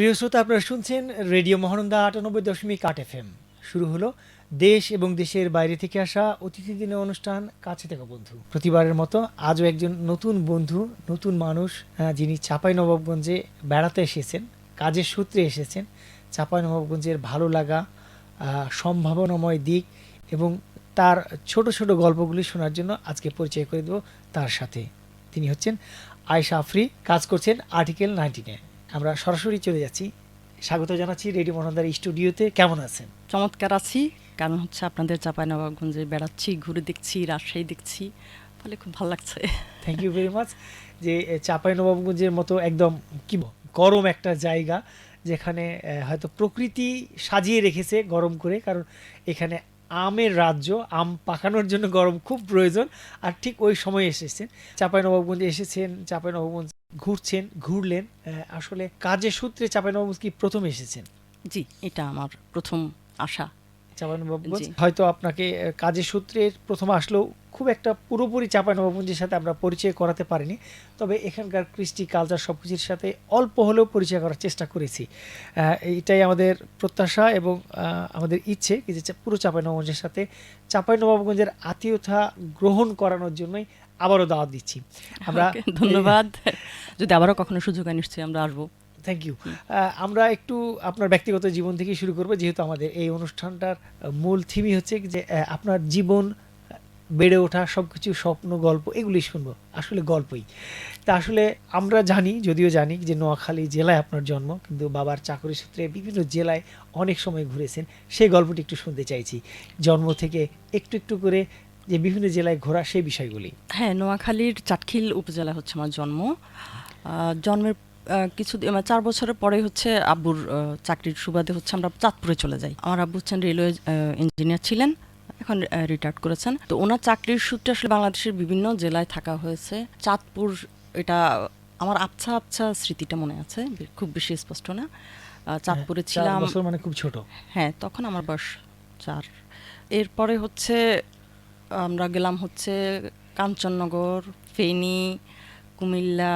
প্রিয় শ্রোতা, আপনারা শুনছেন রেডিও মহানন্দা আটানব্বই দশমিক আট এফ এম শুরু হলো দেশ এবং দেশের বাইরে থেকে আসা অতিথি দিনের অনুষ্ঠান, কাছে থেকে বন্ধু। প্রতিবারের মতো আজও একজন নতুন বন্ধু, নতুন মানুষ যিনি চাপাই নবাবগঞ্জে বেড়াতে এসেছেন, কাজের সূত্রে এসেছেন। চাপাই নবাবগঞ্জের ভালো লাগা সম্ভাবনাময় দিক এবং তার ছোট ছোট গল্পগুলি শোনার জন্য আজকে পরিচয় করে দেব তার সাথে। তিনি হচ্ছেন আয়শা আফরি, কাজ করছেন আর্টিকেল নাইনটিনে। আমরা সরাসরি চলে যাচ্ছি। স্বাগত জানাচ্ছি রেডিও মহানন্দার স্টুডিওতে। কেমন আছেন? চমৎকার আছি। কারণ হচ্ছে আপনাদের চাঁপাইনবাবগঞ্জে বেড়াচ্ছি ঘুরে দেখছি রাজশাহী দেখছি। ফলে খুব ভালো লাগছে। থ্যাংক ইউ ভেরি মাচ যে চাপাই নবাবগঞ্জের মতো একদম কি বল, গরম একটা জায়গা যেখানে হয়তো প্রকৃতি সাজিয়ে রেখেছে গরম করে। কারণ এখানে আমের রাজ্য আম পাকানোর জন্য গরম খুব প্রয়োজন। আর ঠিক ওই সময় এসেছেন। চাপাই নবাবগঞ্জে এসেছেন চাপাই নবাবগঞ্জ ঘুরছেন ঘুরলেন আসলে কাজের সূত্রে চাপাই নবাবগঞ্জ কি প্রথম এসেছেন। জি এটা আমার প্রথম আশা। চাপাইনবাবগঞ্জ জি। হয়তো আপনাকে কাজের সূত্রে প্রথম আসলেও খুব একটা পুরোপুরি চাপাইনবাবগঞ্জের সাথে আমরা পরিচয় করাতে পারিনি তবে এখানকার কৃষ্টি কালচার সব কিছুর সাথে অল্প হলেও পরিচয় করার চেষ্টা করেছি। আহ, এইটাই আমাদের প্রত্যাশা এবং আমাদের ইচ্ছে কি যে পুরো চাপাইনবাবগঞ্জের সাথে চাপাইনবাবগঞ্জের আত্মীয়তা গ্রহণ করানোর জন্যই আবারও দাওয়াত দিচ্ছি। আমরা ধন্যবাদ। যদি আবারও কখনো সুযোগ হয় নিশ্চয়ই আমরা আসব। থ্যাংক ইউ আমরা একটু আপনার ব্যক্তিগত জীবন থেকে শুরু করব যেহেতু আমাদের এই অনুষ্ঠানটার মূল থিমই হচ্ছে যে আপনার জীবন বেড়ে ওঠা সব কিছু স্বপ্ন গল্প এগুলি শুনব। আসলে গল্পই। তা আসলে আমরা জানি যদিও জানি যে নোয়াখালী জেলায় আপনার জন্ম কিন্তু বাবার চাকরি সূত্রে বিভিন্ন জেলায় অনেক সময় ঘুরেছেন। সেই গল্পটি একটু শুনতে চাইছি। জন্ম থেকে একটু একটু করে যে বিভিন্ন জেলায় ঘোরা সেই বিষয়গুলি। হ্যাঁ নোয়াখালীর চাটখিল উপজেলা হচ্ছে আমার জন্ম। জন্মের কিছু মানে চার বছরের পরে হচ্ছে আব্বুর চাকরির সুবাদে হচ্ছে আমরা চাঁদপুরে চলে যাই। আমার আব্বু হচ্ছেন রেলওয়ে ইঞ্জিনিয়ার ছিলেন এখন রিটায়ার্ড করেছেন। তো ওনার চাকরির সূত্রে আসলে বাংলাদেশের বিভিন্ন জেলায় থাকা হয়েছে। চাঁদপুর এটা আমার আবছা আবছা স্মৃতিটা মনে আছে খুব বেশি স্পষ্ট না। আহ, চাঁদপুরে হ্যাঁ, ছিলাম। মানে খুব ছোট। হ্যাঁ তখন আমার বয়স চার। এরপরে হচ্ছে আমরা গেলাম হচ্ছে কাঞ্চননগর ফেনী কুমিল্লা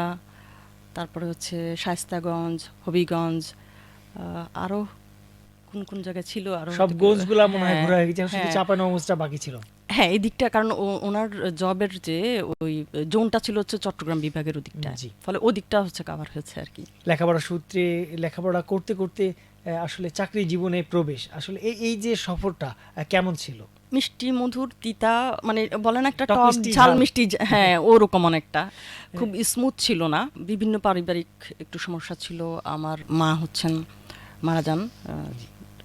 তারপরে হচ্ছে শায়স্তাগঞ্জ হবিগঞ্জ আহ, আরও কোন কোন জায়গায় ছিল আরও সব গোঞ্জগুলা মনে হয় হ্যাঁ, ঘোরা হয়ে গেছে শুধু হ্যাঁ। চাপাইনবাবগঞ্জটা বাকি ছিল। হ্যাঁ এই দিকটা কারণ ওনার জবের যে ওই জোনটা ছিল হচ্ছে চট্টগ্রাম বিভাগের ওদিকটা। ফলে ওদিকটা হচ্ছে কাভার হয়েছে আর কি। লেখাপড়া সূত্রে লেখাপড়া করতে করতে আসলে চাকরি জীবনে প্রবেশ। আসলে এই এই যে সফরটা কেমন ছিল? মিষ্টি মধুর তিতা মানে বলেন একটা টক ঝাল। মিষ্টি হ্যাঁ ওরকম অনেকটা। খুব স্মুথ ছিল না। বিভিন্ন পারিবারিক একটু সমস্যা ছিল। আমার মা হচ্ছেন মারা যান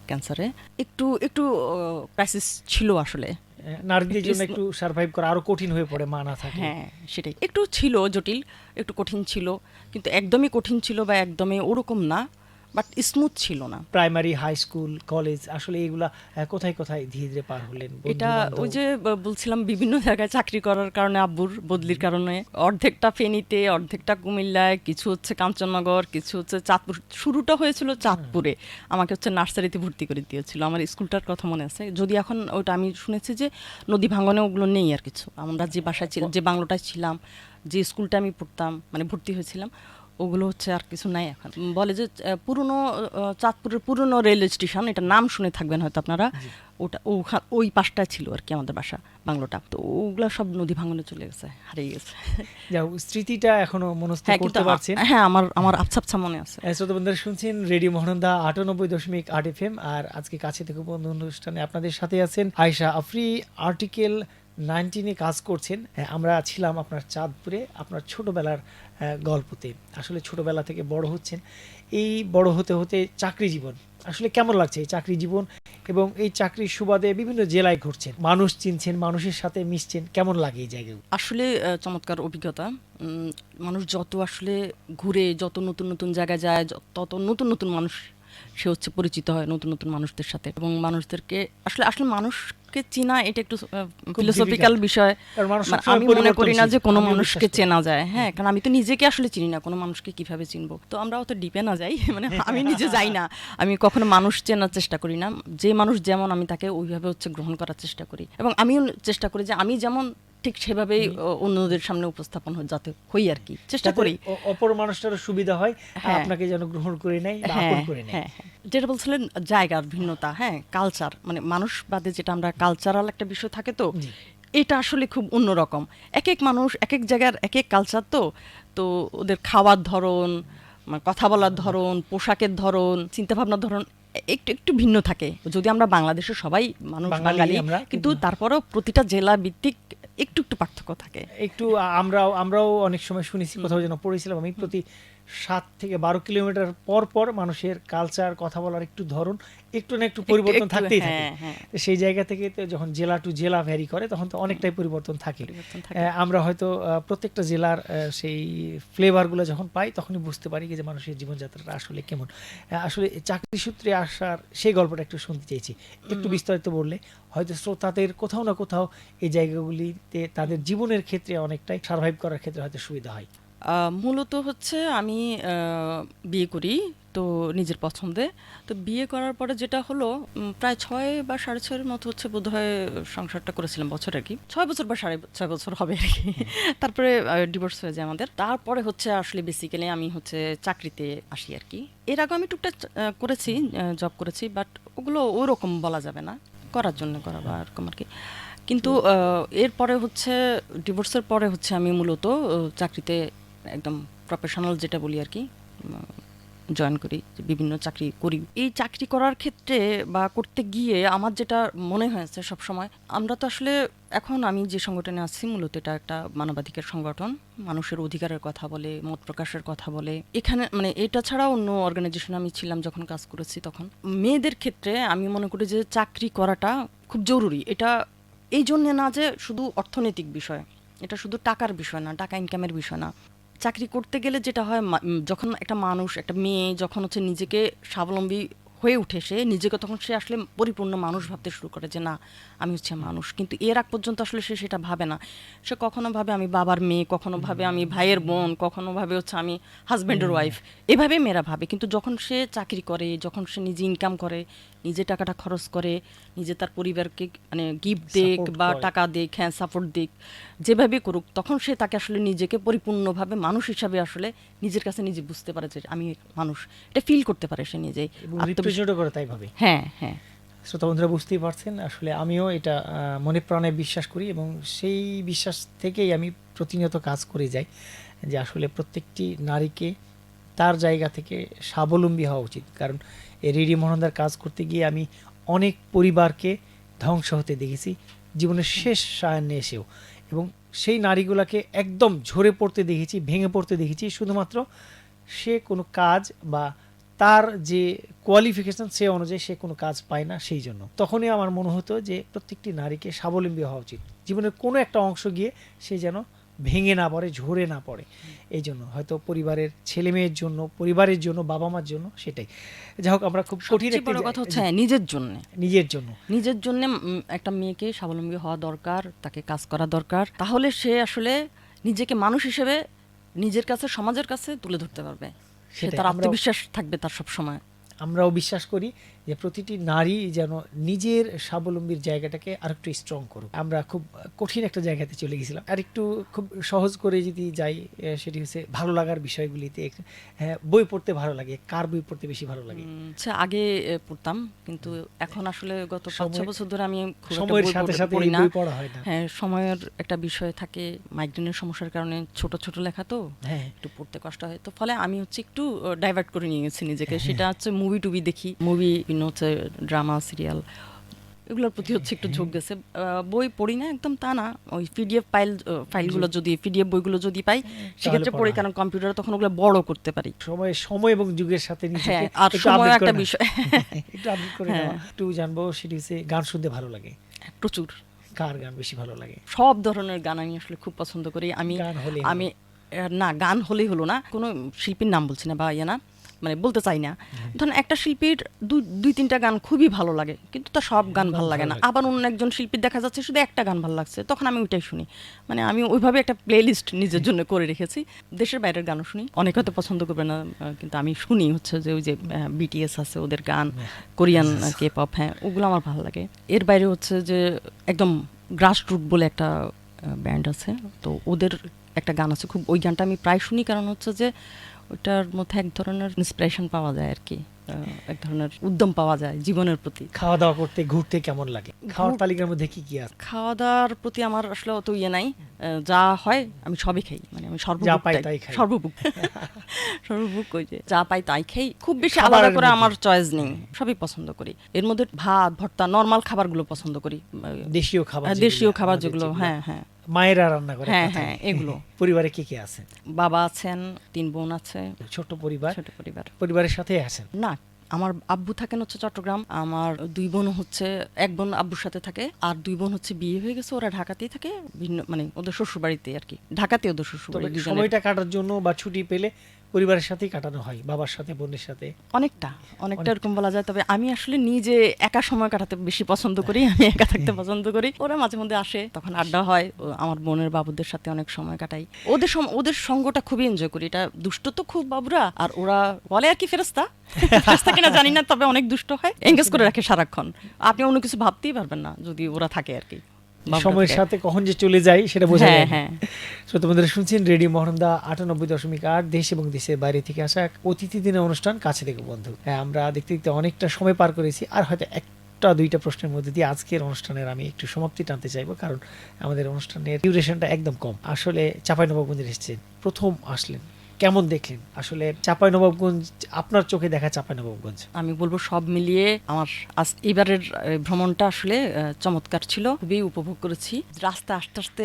ক্যান্সারে একটু একটু ক্রাইসিস ছিল আসলে। আহ, নারীদের জন্য একটু সার্ভাইভ করা আরও কঠিন হয়ে পড়ে মা না থাকে হ্যাঁ সেটাই। একটু ছিল জটিল একটু কঠিন ছিল কিন্তু একদমই কঠিন ছিল বা একদমই ওরকম না। বাট স্মুথ ছিল না। প্রাইমারি হাই স্কুল কলেজ আসলে এগুলা কোথায় কোথায় ধীরে ধীরে পার হলেন? এটা ওই যে বলছিলাম বিভিন্ন জায়গায় চাকরি করার কারণে আব্বুর বদলির কারণে। অর্ধেকটা ফেনীতে অর্ধেকটা কুমিল্লায় কিছু হচ্ছে কাঞ্চননগর কিছু হচ্ছে চাঁদপুর। শুরুটা হয়েছিল চাঁদপুরে। আমাকে হচ্ছে নার্সারিতে ভর্তি করে দিয়েছিল। আমার স্কুলটার কথা মনে আছে। যদি এখন ওটা আমি শুনেছি যে নদী ভাঙনে ওগুলো নেই আর কিছু। আমরা যে বাসায় ছিলাম যে বাংলোটায় ছিলাম যে স্কুলটা আমি পড়তাম মানে ভর্তি হয়েছিলাম ওগুলো হচ্ছে আর কিছু নাই এখন। বলে যে পুরনো চাঁদপুরের পুরনো রেল স্টেশন এটা নাম শুনে থাকবেন হয়তো আপনারা। ওটা ওখা- ওই পাশটায় ছিল আর কি আমাদের বাসা বাংলোটা। তো ওগুলো সব নদী ভাঙনে চলে গেছে হারিয়ে গেছে। যাও স্মৃতিটা এখনও মনস্থ হ্যাঁ করতে পারছেন। হ্যাঁ আমার আমার আবছা আবছা মনে আছে। শ্রোতা বন্ধুরা শুনছেন রেডিও মহানন্দা আটানব্বই দশমিক আট এফ এম আর আজকে কাছে থেকে বন্ধু অনুষ্ঠানে আপনাদের সাথে আছেন আয়শা আফরি আর্টিকেল নাইনটিনে কাজ করছেন আমরা ছিলাম আপনার চাঁদপুরে আপনার ছোটবেলার গল্পতে। আসলে ছোটবেলা থেকে বড় হচ্ছেন। এই বড় হতে হতে চাকরি জীবন, আসলে কেমন লাগছে এই চাকরি জীবন এবং এই চাকরির সুবাদে বিভিন্ন জেলায় ঘুরছেন? মানুষ চিনছেন, মানুষের সাথে মিশছেন, কেমন লাগে এই জায়গায়? আসলে চমৎকার অভিজ্ঞতা। মানুষ যত আসলে ঘুরে, যত নতুন নতুন জায়গায় যায় তত নতুন নতুন মানুষ সে হচ্ছে পরিচিত হয় নতুন নতুন মানুষদের সাথে। এবং মানুষদেরকে আসলে আসলে মানুষকে চেনা এটা একটু ফিলোসফিক্যাল বিষয়। মানে আমি মনে করি না যে কোনো মানুষকে চেনা যায়। হ্যাঁ কারণ আমি তো নিজেকে আসলে চিনি না কোনো মানুষকে কীভাবে চিনবো? তো আমরা অত ডিপে না যাই মানে আমি নিজে যাই না। আমি কখনো মানুষ চেনার চেষ্টা করি না। যে মানুষ যেমন আমি তাকে ওইভাবে হচ্ছে গ্রহণ করার চেষ্টা করি। এবং আমিও চেষ্টা করি যে আমি যেমন ঠিক সেভাবেই অন্যদের সামনে উপস্থাপন হয় যাতে হই আর কি। চেষ্টা করি। অপর মানুষটারও সুবিধা হয় হ্যাঁ। আপনাকে যেন গ্রহণ করে নেয় হ্যাঁ করে নেয়। হ্যাঁ হ্যাঁ। যেটা বলছিলেন জায়গার ভিন্নতা হ্যাঁ কালচার মানে মানুষ বাদে যেটা আমরা কালচারাল একটা বিষয় থাকে তো এটা আসলে খুব অন্যরকম এক এক মানুষ এক এক জায়গার এক এক কালচার তো তো ওদের খাওয়ার ধরন মানে কথা বলার ধরন পোশাকের ধরন চিন্তা ভাবনার ধরন একটু একটু ভিন্ন থাকে। যদি আমরা বাংলাদেশের সবাই মানুষ বাঙালি কিন্তু তারপরেও প্রতিটা জেলা ভিত্তিক একটু একটু পার্থক্য থাকে। একটু আমরাও আমরাও অনেক সময় শুনেছি কোথাও যেন পড়েছিলাম আমি প্রতি সাত থেকে বারো কিলোমিটার পর পর মানুষের কালচার কথা বলার একটু ধরন একটু না একটু পরিবর্তন থাকতেই থাকে। হ্যাঁ, হ্যাঁ। তো সেই জায়গা থেকে যখন জেলা টু জেলা ভ্যারি করে তখন তো অনেকটাই পরিবর্তন থাকে। থাকে। আমরা হয়তো প্রত্যেকটা জেলার সেই ফ্লেভারগুলো যখন পাই তখনই বুঝতে পারি যে মানুষের জীবনযাত্রাটা আসলে কেমন। আসলে চাকরি সূত্রে আসার সেই গল্পটা একটু শুনতে চাইছি একটু বিস্তারিত বললে হয়তো শ্রোতাদের কোথাও না কোথাও এই জায়গাগুলিতে তাদের জীবনের ক্ষেত্রে অনেকটাই সার্ভাইভ করার ক্ষেত্রে হয়তো সুবিধা হয়। মূলত হচ্ছে আমি বিয়ে করি তো নিজের পছন্দে। তো বিয়ে করার পরে যেটা হলো প্রায় ছয় বা সাড়ে ছয়ের মতো হচ্ছে বোধহয় সংসারটা করেছিলাম বছর আর কি। ছয় বছর বা সাড়ে ছয় বছর হবে আর কি। তারপরে ডিভোর্স হয়ে যায় আমাদের। তারপরে হচ্ছে আসলে বেসিক্যালি আমি হচ্ছে চাকরিতে আসি আর কি। এর আগে আমি টুকটাক করেছি জব করেছি বাট ওগুলো ওরকম বলা যাবে না। করার জন্য করা বা এরকম আর কি। কিন্তু এরপরে হচ্ছে ডিভোর্সের পরে হচ্ছে আমি মূলত চাকরিতে একদম প্রফেশনাল যেটা বলি আর কি জয়েন করি বিভিন্ন চাকরি করি। এই চাকরি করার ক্ষেত্রে বা করতে গিয়ে আমার যেটা মনে হয়েছে সব সময় আমরা তো আসলে এখন আমি যে সংগঠনে আছি, মূলত এটা একটা মানবাধিকার সংগঠন। মানুষের অধিকারের কথা বলে, মত প্রকাশের কথা বলে। এখানে মানে এটা ছাড়া অন্য অর্গানাইজেশনে আমি ছিলাম যখন কাজ করেছি তখন। মেয়েদের ক্ষেত্রে আমি মনে করি যে চাকরি করাটা খুব জরুরি। এটা এই জন্যে না যে শুধু অর্থনৈতিক বিষয়, এটা শুধু টাকার বিষয় না, টাকা ইনকামের বিষয় না। চাকরি করতে গেলে যেটা হয় যখন একটা মানুষ একটা মেয়ে যখন হচ্ছে নিজেকে স্বাবলম্বী হয়ে উঠে সে নিজেকে তখন সে আসলে পরিপূর্ণ মানুষ ভাবতে শুরু করে যে না আমি হচ্ছে মানুষ। কিন্তু এর আগ পর্যন্ত আসলে সে সেটা ভাবে না। সে কখনো ভাবে আমি বাবার মেয়ে কখনো ভাবে আমি ভাইয়ের বোন কখনো ভাবে হচ্ছে আমি হাজব্যান্ডের ওয়াইফ এভাবে মেয়েরা ভাবে। কিন্তু যখন সে চাকরি করে যখন সে নিজে ইনকাম করে নিজে টাকাটা খরচ করে নিজে তার পরিবারকে মানে গিফট দেখ Support বা টাকা দিক হ্যাঁ সাপোর্ট দিক যেভাবে করুক তখন সে তাকে আসলে নিজেকে পরিপূর্ণভাবে মানুষ হিসাবে আসলে নিজের কাছে নিজে বুঝতে পারে যে আমি মানুষ। এটা ফিল করতে পারে সে নিজেই। আত্মবিশ্বাস- রিপ্রেজেন্টও করে তাই ভাবে। হ্যাঁ হ্যাঁ। শ্রোতা বন্ধুরা বুঝতেই পারছেন আসলে আমিও এটা মনে প্রাণে বিশ্বাস করি এবং সেই বিশ্বাস থেকেই আমি প্রতিনিয়ত কাজ করে যাই যে আসলে প্রত্যেকটি নারীকে তার জায়গা থেকে স্বাবলম্বী হওয়া উচিত। কারণ এই রেডিও মহানন্দার কাজ করতে গিয়ে আমি অনেক পরিবারকে ধ্বংস হতে দেখেছি জীবনের শেষ সায়ান্নে এসেও। এবং সেই নারীগুলোকে একদম ঝরে পড়তে দেখেছি ভেঙে পড়তে দেখেছি শুধুমাত্র সে কোনো কাজ বা তার যে কোয়ালিফিকেশন সে অনুযায়ী সে কোনো কাজ পায় না সেই জন্য। তখনই আমার মনে হতো যে প্রত্যেকটি নারীকে স্বাবলম্বী হওয়া উচিত। জীবনের কোনো একটা অংশ গিয়ে সে যেন ভেঙে না পড়ে ঝরে না পড়ে। এই জন্য হয়তো পরিবারের ছেলে মেয়ের জন্য পরিবারের জন্য বাবা মার জন্য সেটাই। যাই হোক আমরা খুব কঠিন একটি কথা হচ্ছে হ্যাঁ, নিজের জন্য। নিজের জন্য। নিজের জন্য একটা মেয়েকে স্বাবলম্বী হওয়া দরকার তাকে কাজ করা দরকার। তাহলে সে আসলে নিজেকে মানুষ হিসেবে নিজের কাছে সমাজের কাছে তুলে ধরতে পারবে। সে তার আত্মবিশ্বাস থাকবে তার সব সময় আমরাও বিশ্বাস করি। যে প্রতিটি নারী যেন নিজের স্বাবলম্বীর জায়গাটাকে আরেকটু স্ট্রং করুক। আমরা খুব কঠিন একটা জায়গাতে চলে গেছিলাম। আর একটু খুব সহজ করে যদি যাই সেটি হচ্ছে ভালো লাগার বিষয়গুলিতে হ্যাঁ বই পড়তে ভালো লাগে কার বই পড়তে বেশি ভালো লাগে? আচ্ছা আগে পড়তাম কিন্তু এখন আসলে গত পাঁচ ছ বছর ধরে আমি সময়ের সাথে সাথে বই পড়া হয় না। হ্যাঁ সময়ের একটা বিষয় থাকে মাইগ্রেনের সমস্যার কারণে ছোট ছোট লেখা তো হ্যাঁ। একটু পড়তে কষ্ট হয়। তো ফলে আমি হচ্ছে একটু ডাইভার্ট করে নিয়ে গেছি নিজেকে। সেটা হচ্ছে মুভি টুবি দেখি। মুভি বিভিন্ন হচ্ছে ড্রামা সিরিয়াল এগুলোর প্রতি হচ্ছে একটু ঝোঁক গেছে। বই পড়ি না একদম তা না। ওই পিডিএফ ফাইল ফাইলগুলো যদি পিডিএফ বইগুলো যদি পাই সেক্ষেত্রে পড়ি কারণ কম্পিউটারে তখন ওগুলো বড় করতে পারি। সময় সময় এবং যুগের সাথে নিজেকে হ্যাঁ আর সময় একটা বিষয়। একটু আপডেট করে হ্যাঁ। একটু জানব সেটি হচ্ছে গান শুনতে ভালো লাগে? প্রচুর। কার গান বেশি ভালো লাগে? সব ধরনের গান আমি আসলে খুব পছন্দ করি। আমি আমি না গান হলেই হলো না। কোনো শিল্পীর নাম বলছি না বা ইয়ে না। মানে বলতে চাই না। ধরেন একটা শিল্পীর দুই দুই তিনটা গান খুবই ভালো লাগে কিন্তু তার সব গান ভালো লাগে না। আবার অন্য একজন শিল্পীর দেখা যাচ্ছে শুধু একটা গান ভালো লাগছে তখন আমি ওইটাই শুনি। মানে আমি ওইভাবে একটা প্লে লিস্ট নিজের জন্য করে রেখেছি। দেশের বাইরের গানও শুনি। অনেক হয়তো পছন্দ করবে না কিন্তু আমি শুনি হচ্ছে যে ওই যে বিটিএস আছে ওদের গান কোরিয়ান কে পপ হ্যাঁ ওগুলো আমার ভালো লাগে। এর বাইরে হচ্ছে যে একদম গ্রাস রুট বলে একটা ব্যান্ড আছে। তো ওদের একটা গান আছে। খুব ওই গানটা আমি প্রায় শুনি কারণ হচ্ছে যে ওইটার মধ্যে এক ধরনের ইন্সপিরেশন পাওয়া যায় আর কি। এক ধরনের উদ্যম পাওয়া যায় জীবনের প্রতি। খাওয়া দাওয়া করতে ঘুরতে কেমন লাগে? খাওয়ার তালিকার মধ্যে কি কি আছে? খাওয়া দাওয়ার প্রতি আমার আসলে অত ইয়ে নাই। যা হয় আমি সবই খাই। মানে আমি সর্বভুক। সর্বভুক সর্বভুক ওই যে যা পাই তাই খাই। খুব বেশি আলাদা করে আমার চয়েস নেই। সবই পছন্দ করি। এর মধ্যে ভাত ভর্তা নর্মাল খাবারগুলো পছন্দ করি। দেশীয় খাবার দেশীয় খাবার যেগুলো। হ্যাঁ হ্যাঁ। মায়েরা রান্না করে হ্যাঁ, হ্যাঁ, এগুলো। পরিবারে কে কে আছে বাবা আছেন তিন বোন আছে। ছোট পরিবার? ছোট পরিবার। পরিবারের সাথে আছেন? না আমার আব্বু থাকেন হচ্ছে চট্টগ্রাম আমার দুই বোন হচ্ছে এক বোন আব্বুর সাথে থাকে আর দুই বোন হচ্ছে বিয়ে হয়ে গেছে ওরা ঢাকাতেই থাকে ভিন্ন মানে ওদের শ্বশুর বাড়িতে আর কি। ঢাকাতে ওদের শ্বশুর সময়টা কাটার জন্য বা ছুটি পেলে পরিবারের সাথেই কাটানো হয় বাবার সাথে বোনের সাথে। অনেকটা অনেকটা এরকম বলা যায়। তবে আমি আসলে নিজে একা সময় কাটাতে বেশি পছন্দ করি আমি একা থাকতে পছন্দ করি। ওরা মাঝে মধ্যে আসে তখন আড্ডা হয় আমার বোনের বাবুদের সাথে অনেক সময় কাটাই। ওদের ওদের সঙ্গটা খুবই এনজয় করি এটা দুষ্ট তো খুব বাবুরা আর ওরা বলে আর কি ফেরস্তা ফেরস্তা কিনা জানি না তবে অনেক দুষ্ট হয় এঙ্গেজ করে রাখে সারাক্ষণ। আপনি অন্য কিছু ভাবতেই পারবেন না যদি ওরা থাকে আর কি। সময়ের সাথে কখন যে চলে যায় সেটা বোঝা হ্যাঁ যায়। হ্যাঁ। শ্রোতা বন্ধুরা শুনছেন রেডিও মহরমদা আটানব্বই দশমিক আট দেশ এবং দেশের বাইরে থেকে আসা এক অতিথি দিনের অনুষ্ঠান কাছে থেকে বন্ধু। হ্যাঁ আমরা দেখতে দেখতে অনেকটা সময় পার করেছি আর হয়তো একটা দুইটা প্রশ্নের মধ্যে দিয়ে আজকের অনুষ্ঠানের আমি একটু সমাপ্তি টানতে চাইব কারণ আমাদের অনুষ্ঠানের ডিউরেশনটা একদম কম। আসলে চাপাই চাঁপাইনবাবগঞ্জে এসেছেন প্রথম আসলেন। কেমন দেখলেন? আসলে চাপাই চাঁপাইনবাবগঞ্জ আপনার চোখে দেখা চাপাই চাঁপাইনবাবগঞ্জ? আমি বলব সব মিলিয়ে আমার আজ এবারের ভ্রমণটা আসলে চমৎকার ছিল। খুবই উপভোগ করেছি। রাস্তা আস্তে আস্তে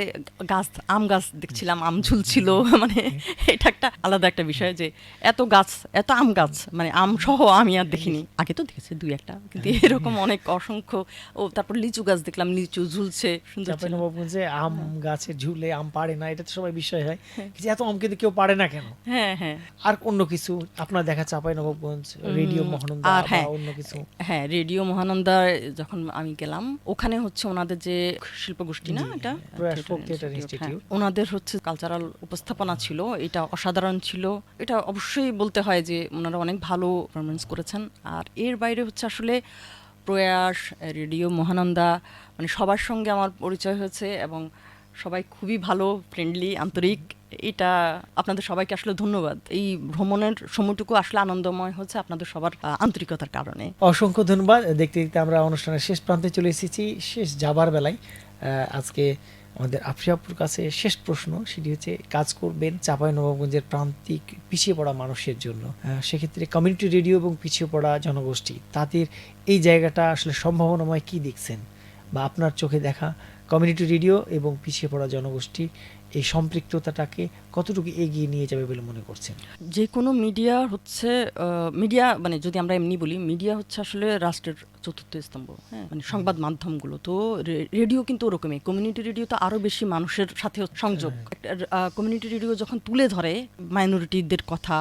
গাছ আম গাছ দেখছিলাম আম ঝুলছিল। মানে এটা একটা আলাদা একটা বিষয় যে এত গাছ এত আম গাছ মানে আম সহ আমি আর দেখিনি। আগে তো দেখেছি দুই একটা কিন্তু এরকম অনেক অসংখ্য। ও তারপর লিচু গাছ দেখলাম লিচু ঝুলছে সুন্দর চাঁপাইনবাবগঞ্জে আম গাছে ঝুলে আম পারে না এটা তো সবাই বিষয় হয়। কিন্তু এত আম কিন্তু কেউ পারে না কেন? হ্যাঁ হ্যাঁ। আর অন্য কিছু? আপনার দেখা চাঁপাইনবাবগঞ্জ রেডিও মহানন্দা আর হ্যাঁ অন্য কিছু? হ্যাঁ রেডিও মহানন্দা যখন আমি গেলাম ওখানে হচ্ছে ওনাদের যে শিল্পগোষ্ঠী না এটা। হ্যাঁ। ওনাদের হচ্ছে কালচারাল উপস্থাপনা ছিল এটা অসাধারণ ছিল। এটা অবশ্যই বলতে হয় যে ওনারা অনেক ভালো পারফরমেন্স করেছেন। আর এর বাইরে হচ্ছে আসলে প্রয়াস রেডিও মহানন্দা মানে সবার সঙ্গে আমার পরিচয় হয়েছে এবং সবাই খুবই ভালো ফ্রেন্ডলি আন্তরিক। এটা আপনাদের সবাইকে আসলে ধন্যবাদ। এই ভ্রমণের সময়টুকু আসলে আনন্দময় হচ্ছে আপনাদের সবার আন্তরিকতার কারণে। অসংখ্য ধন্যবাদ। দেখতে দেখতে আমরা অনুষ্ঠানের শেষ প্রান্তে চলে এসেছি। শেষ যাবার বেলায় আজকে আমাদের আফরিয়াপুর কাছে শেষ প্রশ্ন, সেটি হচ্ছে, কাজ করবেন চাপাই নবাবগঞ্জের প্রান্তিক পিছিয়ে পড়া মানুষের জন্য। সেক্ষেত্রে কমিউনিটি রেডিও এবং পিছিয়ে পড়া জনগোষ্ঠী, তাদের এই জায়গাটা আসলে সম্ভাবনাময় কি দেখছেন? বা আপনার চোখে দেখা কমিউনিটি রেডিও এবং পিছিয়ে পড়া জনগোষ্ঠী এই সম্পৃক্ততাটাকে কতটুকু এগিয়ে নিয়ে যাবে বলে মনে করছেন? যে কোনো মিডিয়া হচ্ছে মিডিয়া মানে যদি আমরা এমনি বলি মিডিয়া হচ্ছে আসলে রাষ্ট্রের চতুর্থ স্তম্ভ হ্যাঁ? মানে সংবাদ মাধ্যমগুলো। তো রেডিও কিন্তু ওরকমই। কমিউনিটি রেডিও তো আরও বেশি মানুষের সাথে সংযোগ। কমিউনিটি রেডিও যখন তুলে ধরে মাইনরিটিদের কথা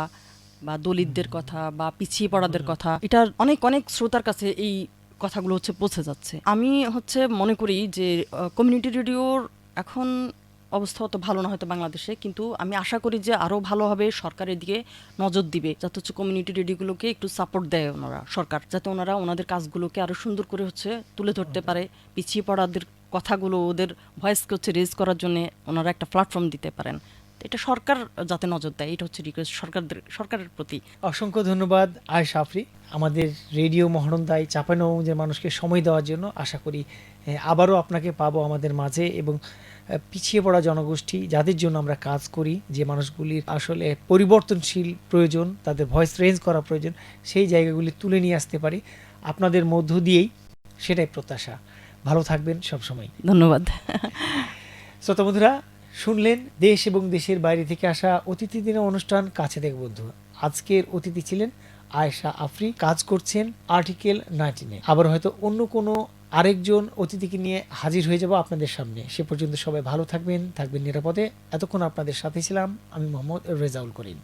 বা দলিতদের কথা বা পিছিয়ে পড়াদের কথা এটা অনেক অনেক শ্রোতার কাছে এই কথাগুলো হচ্ছে পৌঁছে যাচ্ছে। আমি হচ্ছে মনে করি যে কমিউনিটি রেডিওর এখন অবস্থা অত ভালো না হয়তো বাংলাদেশে কিন্তু আমি আশা করি যে আরও ভালোভাবে হবে সরকারের দিকে নজর দিবে যাতে হচ্ছে কমিউনিটি রেডিওগুলোকে একটু সাপোর্ট দেয় ওনারা সরকার যাতে ওনারা ওনাদের কাজগুলোকে আরও সুন্দর করে হচ্ছে তুলে ধরতে পারে পিছিয়ে পড়াদের কথাগুলো ওদের ভয়েসকে হচ্ছে রেজ করার জন্য ওনারা একটা প্ল্যাটফর্ম দিতে পারেন। এটা সরকার যাতে নজর দেয় এটা হচ্ছে রিকোয়েস্ট সরকারদের সরকারের প্রতি। অসংখ্য ধন্যবাদ আয় সাফরি আমাদের রেডিও মহানন্দায় চাপানগঞ্জের মানুষকে সময় দেওয়ার জন্য আশা করি আবারও আপনাকে পাবো আমাদের মাঝে এবং পিছিয়ে পড়া জনগোষ্ঠী যাদের জন্য আমরা কাজ করি যে মানুষগুলির আসলে পরিবর্তনশীল প্রয়োজন তাদের ভয়েস রেঞ্জ করা প্রয়োজন সেই জায়গাগুলি তুলে নিয়ে আসতে পারি। আপনাদের মধ্য দিয়েই সেটাই প্রত্যাশা। ভালো থাকবেন সবসময়। ধন্যবাদ। শ্রোতা বন্ধুরা শুনলেন, দেশ এবং দেশের বাইরে থেকে আসা অতিথি দিনের অনুষ্ঠান কাছে দেখ বন্ধু। আজকের অতিথি ছিলেন আয়েশা আফরি। কাজ করছেন আর্টিকেল নাইনটিনে। আবার হয়তো অন্য কোনো আরেকজন অতিথিকে নিয়ে হাজির হয়ে যাব আপনাদের সামনে। সে পর্যন্ত সবাই ভালো থাকবেন থাকবেন নিরাপদে। এতক্ষণ আপনাদের সাথে ছিলাম আমি মোহাম্মদ রেজাউল করিম।